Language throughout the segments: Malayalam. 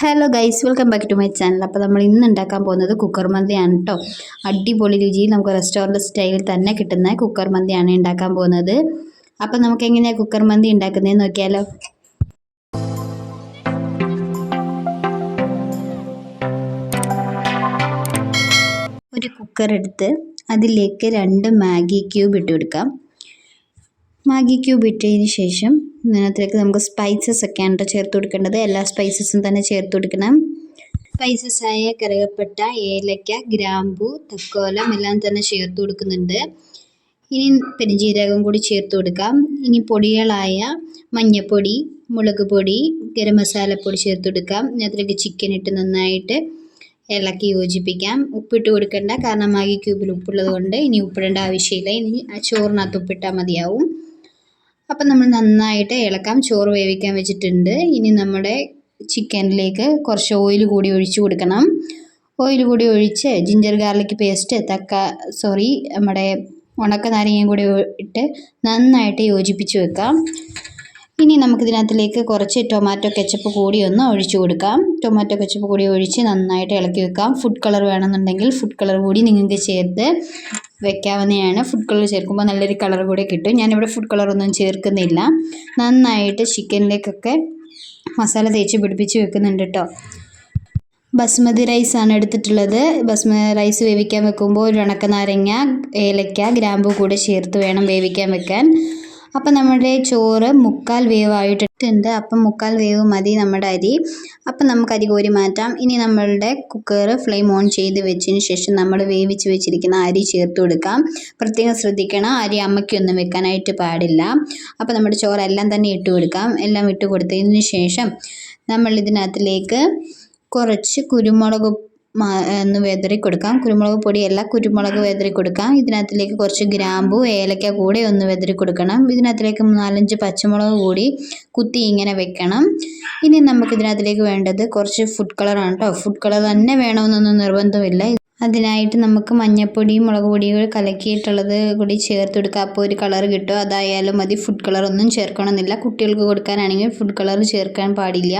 Hello guys welcome back to my channel അപ്പോൾ നമ്മൾ ഇന്ന് ഉണ്ടാക്കാൻ പോകുന്നത് കുക്കർ മന്തിയാണ് കേട്ടോ അടിപൊളി രുചിയിൽ നമുക്ക് റെസ്റ്റോറന്റ് സ്റ്റൈലിൽ തന്നെ കിട്ടുന്ന കുക്കർ മന്തിയാണ് ഉണ്ടാക്കാൻ പോകുന്നത്. അപ്പോൾ നമുക്ക് എങ്ങനെയാണ് കുക്കർ മന്തി ഉണ്ടാക്കുന്നതെന്ന് നോക്കിയാലോ. ഒരു കുക്കർ എടുത്ത് അതിലേക്ക് രണ്ട് മാഗി ക്യൂബ് ഇട്ട് കൊടുക്കാം. മാഗി ക്യൂബ് ഇട്ടതിന് ശേഷം ഇതിനകത്തേക്ക് നമുക്ക് സ്പൈസസ് ഒക്കെയാണ് ചേർത്ത് കൊടുക്കേണ്ടത്. എല്ലാ സ്പൈസസും തന്നെ ചേർത്ത് കൊടുക്കണം. സ്പൈസസ് ആയ കറുകപ്പട്ട ഏലക്ക ഗ്രാമ്പു തക്കോലം എല്ലാം തന്നെ ചേർത്ത് കൊടുക്കുന്നുണ്ട്. ഇനി പെരുംജീരകം കൂടി ചേർത്ത് കൊടുക്കാം. ഇനി പൊടികളായ മഞ്ഞൾപ്പൊടി മുളക് പൊടി ഗരം മസാലപ്പൊടി ചേർത്ത് കൊടുക്കാം. അതിലേക്ക് ചിക്കൻ ഇട്ട് നന്നായിട്ട് ഇളക്കി യോജിപ്പിക്കാം. ഉപ്പിട്ട് കൊടുക്കണ്ട കാരണം മാഗി ക്യൂബിൽ ഉപ്പുള്ളത് കൊണ്ട് ഇനി ഉപ്പിടേണ്ട ആവശ്യമില്ല. ഇനി ചോറിനകത്ത് ഉപ്പിട്ടാൽ മതിയാവും. അപ്പം നമ്മൾ നന്നായിട്ട് ഇളക്കാം. ചോറ് വേവിക്കാൻ വെച്ചിട്ടുണ്ട്. ഇനി നമ്മുടെ ചിക്കനിലേക്ക് കുറച്ച് ഓയിൽ കൂടി ഒഴിച്ച് കൊടുക്കണം. ഓയിൽ കൂടി ഒഴിച്ച് ജിഞ്ചർ ഗാർലിക് പേസ്റ്റ് തക്ക സോറി നമ്മുടെ ഉണക്ക നാരങ്ങയും കൂടി ഇട്ട് നന്നായിട്ട് യോജിപ്പിച്ച് വെക്കാം. ഇനി നമുക്കിതിനകത്തിലേക്ക് കുറച്ച് ടൊമാറ്റോ കെച്ചപ്പ് കൂടി ഒന്ന് ഒഴിച്ചു കൊടുക്കാം. ടൊമാറ്റോ കെച്ചപ്പ് കൂടി ഒഴിച്ച് നന്നായിട്ട് ഇളക്കി വെക്കാം. ഫുഡ് കളർ വേണമെന്നുണ്ടെങ്കിൽ ഫുഡ് കളർ കൂടി നിങ്ങൾക്ക് ചേർത്ത് വെക്കാവുന്നതാണ്. ഫുഡ് കളർ ചേർക്കുമ്പോൾ നല്ലൊരു കളർ കൂടി കിട്ടും. ഞാനിവിടെ ഫുഡ് കളറൊന്നും ചേർക്കുന്നില്ല. നന്നായിട്ട് ചിക്കനിലേക്കൊക്കെ മസാല തേച്ച് പിടിപ്പിച്ച് വെക്കുന്നുണ്ട് കേട്ടോ ബസ്മതി റൈസാണ് എടുത്തിട്ടുള്ളത്. ബസ്മതി റൈസ് വേവിക്കാൻ വെക്കുമ്പോൾ ഒരു ഉണക്ക നാരങ്ങ ഏലക്ക ഗ്രാമ്പു കൂടെ ചേർത്ത് വേണം വേവിക്കാൻ വെക്കാൻ. അപ്പം നമ്മുടെ ചോറ് മുക്കാൽ ആയിട്ടിട്ടുണ്ട് അപ്പം മുക്കാൽ വേവ് മതി നമ്മുടെ അരി. അപ്പം നമുക്ക് അരി കോരി മാറ്റാം. ഇനി നമ്മളുടെ കുക്കർ ഫ്ലെയിം ഓൺ ചെയ്ത് വെച്ചതിന് ശേഷം നമ്മൾ വേവിച്ച് വെച്ചിരിക്കുന്ന അരി ചേർത്ത് കൊടുക്കാം. പ്രത്യേകം ശ്രദ്ധിക്കണം. അരി അമ്മയ്ക്കൊന്നും വെക്കാനായിട്ട് പാടില്ല. അപ്പം നമ്മുടെ ചോറെല്ലാം തന്നെ ഇട്ട് കൊടുക്കാം. എല്ലാം ഇട്ട് കൊടുത്തതിന് ശേഷം നമ്മൾ ഇതിനകത്തിലേക്ക് കുറച്ച് കുരുമുളക് ഒന്ന് വിതറി കൊടുക്കാം. കുരുമുളക് പൊടിയല്ല കുരുമുളക് വിതറി കൊടുക്കാം. ഇതിനകത്തിലേക്ക് കുറച്ച് ഗ്രാമ്പു ഏലക്ക കൂടി ഒന്ന് വിതറി കൊടുക്കണം. ഇതിനകത്തിലേക്ക് നാലഞ്ച് പച്ചമുളക് കൂടി കുത്തി ഇങ്ങനെ വെക്കണം. ഇനി നമുക്ക് ഇതിനകത്തിലേക്ക് വേണ്ടത് കുറച്ച് ഫുഡ് കളറാണ് കേട്ടോ ഫുഡ് കളർ തന്നെ വേണമെന്നൊന്നും നിർബന്ധമില്ല. അതിനായിട്ട് നമുക്ക് മഞ്ഞപ്പൊടിയും മുളക് പൊടിയും കലക്കിയിട്ടുള്ളത് കൂടി ചേർത്ത് കൊടുക്കുക അപ്പോൾ ഒരു കളർ കിട്ടും. അതായാലും മതി. ഫുഡ് കളറൊന്നും ചേർക്കണമെന്നില്ല. കുട്ടികൾക്ക് കൊടുക്കാനാണെങ്കിൽ ഫുഡ് കളർ ചേർക്കാൻ പാടില്ല.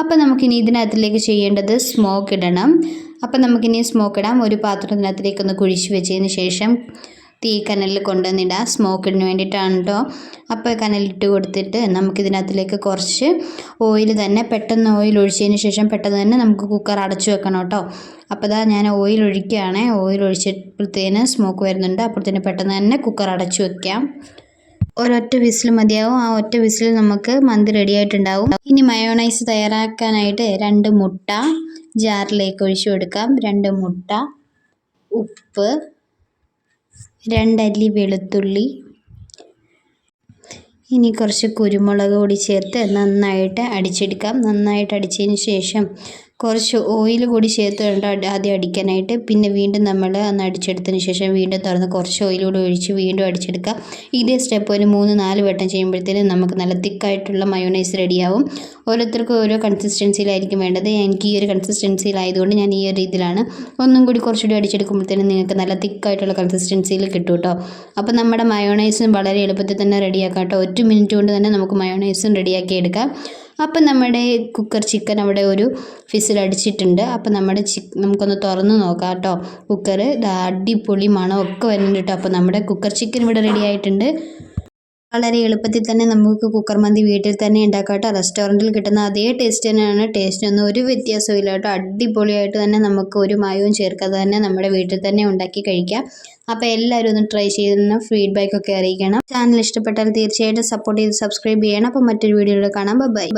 അപ്പോൾ നമുക്കിനി ഇതിനകത്തിലേക്ക് ചെയ്യേണ്ടത് സ്മോക്ക് ഇടണം. അപ്പം നമുക്കിനി സ്മോക്ക് ഇടാം. ഒരു പാത്രത്തിനകത്തിലേക്ക് ഒന്ന് കുഴിച്ച് വെച്ചതിന് ശേഷം തീ കനലിൽ കൊണ്ടുവന്നിടുക സ്മോക്കിന് വേണ്ടിയിട്ടാണ് കേട്ടോ അപ്പോൾ കനലിട്ട് കൊടുത്തിട്ട് നമുക്കിതിനകത്തിലേക്ക് കുറച്ച് ഓയിൽ തന്നെ പെട്ടെന്ന് ഓയിൽ ഒഴിച്ചതിന് ശേഷം പെട്ടെന്ന് തന്നെ നമുക്ക് കുക്കർ അടച്ചു വെക്കണം കേട്ടോ. അപ്പോൾ ഇതാ ഞാൻ ഓയിൽ ഒഴിക്കുകയാണ്. ഓയിൽ ഒഴിച്ചപ്പോഴത്തേന് സ്മോക്ക് വരുന്നുണ്ട്. അപ്പോഴത്തേന് പെട്ടെന്ന് തന്നെ കുക്കർ അടച്ചു വെക്കാം. ഒരൊറ്റ വിസിൽ മതിയാവും. ആ ഒറ്റ വിസിൽ നമുക്ക് മന്തി റെഡി ആയിട്ടുണ്ടാവും. ഇനി മയോണൈസ് തയ്യാറാക്കാനായിട്ട് രണ്ട് മുട്ട ജാറിലേക്ക് ഒഴിച്ചു കൊടുക്കാം. രണ്ട് മുട്ട ഉപ്പ് രണ്ടല്ലി വെളുത്തുള്ളി. ഇനി കുറച്ച് കുരുമുളക് കൂടി ചേർത്ത് നന്നായിട്ട് അടിച്ചെടുക്കാം. നന്നായിട്ട് അടിച്ചതിന് ശേഷം കുറച്ച് ഓയിൽ കൂടി ചേർത്ത് വേണ്ട ആദ്യം അടിക്കാനായിട്ട് പിന്നെ വീണ്ടും നമ്മൾ അന്ന് അടിച്ചെടുത്തതിന് ശേഷം വീണ്ടും തുറന്ന് കുറച്ച് ഓയിൽ കൂടി ഒഴിച്ച് വീണ്ടും അടിച്ചെടുക്കാം ഇതേ സ്റ്റെപ്പ് ഒരു മൂന്ന് നാല് വട്ടം ചെയ്യുമ്പോഴത്തേനും നമുക്ക് നല്ല തിക്കായിട്ടുള്ള മയോണൈസ് റെഡിയാവും ഓരോരുത്തർക്കും ഓരോ കൺസിസ്റ്റൻസിയിലായിരിക്കും വേണ്ടത്. എനിക്ക് ഈ ഒരു കൺസിസ്റ്റൻസിയിലായതുകൊണ്ട് ഞാൻ ഈ ഒരു രീതിയിലാണ്. ഒന്നും കൂടി കുറച്ചുകൂടി അടിച്ചെടുക്കുമ്പോഴത്തേനും നിങ്ങൾക്ക് നല്ല തിക്കായിട്ടുള്ള കൺസിസ്റ്റൻസിയിൽ കിട്ടും കേട്ടോ അപ്പോൾ നമ്മുടെ മയോണൈസും വളരെ എളുപ്പത്തിൽ തന്നെ റെഡിയാക്കാം കേട്ടോ ഒറ്റ മിനിറ്റ് കൊണ്ട് തന്നെ നമുക്ക് മയോണൈസും റെഡിയാക്കി എടുക്കാം. അപ്പം നമ്മുടെ കുക്കർ ചിക്കൻ അവിടെ ഒരു ഫിസിൽ അടിച്ചിട്ടുണ്ട്. അപ്പം നമ്മുടെ ചി നമുക്കൊന്ന് തുറന്ന് നോക്കാം കേട്ടോ. കുക്കർ അടിപൊളി മണമൊക്കെ വരുന്നുണ്ട് കേട്ടോ. അപ്പം നമ്മുടെ കുക്കർ ചിക്കൻ ഇവിടെ റെഡി ആയിട്ടുണ്ട്. വളരെ എളുപ്പത്തിൽ തന്നെ നമുക്ക് കുക്കർ മന്തി വീട്ടിൽ തന്നെ ഉണ്ടാക്കാം റെസ്റ്റോറന്റിൽ കിട്ടുന്ന അതേ ടേസ്റ്റ് തന്നെയാണ്. ടേസ്റ്റ് ഒന്നും ഒരു വ്യത്യാസവും ഇല്ല അടിപൊളിയായിട്ട് തന്നെ നമുക്ക് ഒരു മായവും ചേർക്കാതെ തന്നെ നമ്മുടെ വീട്ടിൽ തന്നെ ഉണ്ടാക്കി കഴിക്കാം. അപ്പോൾ എല്ലാവരും ഒന്ന് ട്രൈ ചെയ്തെന്ന് ഫീഡ്ബാക്ക് ഒക്കെ അറിയിക്കണം. ചാനൽ ഇഷ്ടപ്പെട്ടാൽ തീർച്ചയായിട്ടും സപ്പോർട്ട് ചെയ്ത് സബ്സ്ക്രൈബ് ചെയ്യണം. അപ്പോൾ മറ്റൊരു വീഡിയോയിൽ കാണാം. ബൈ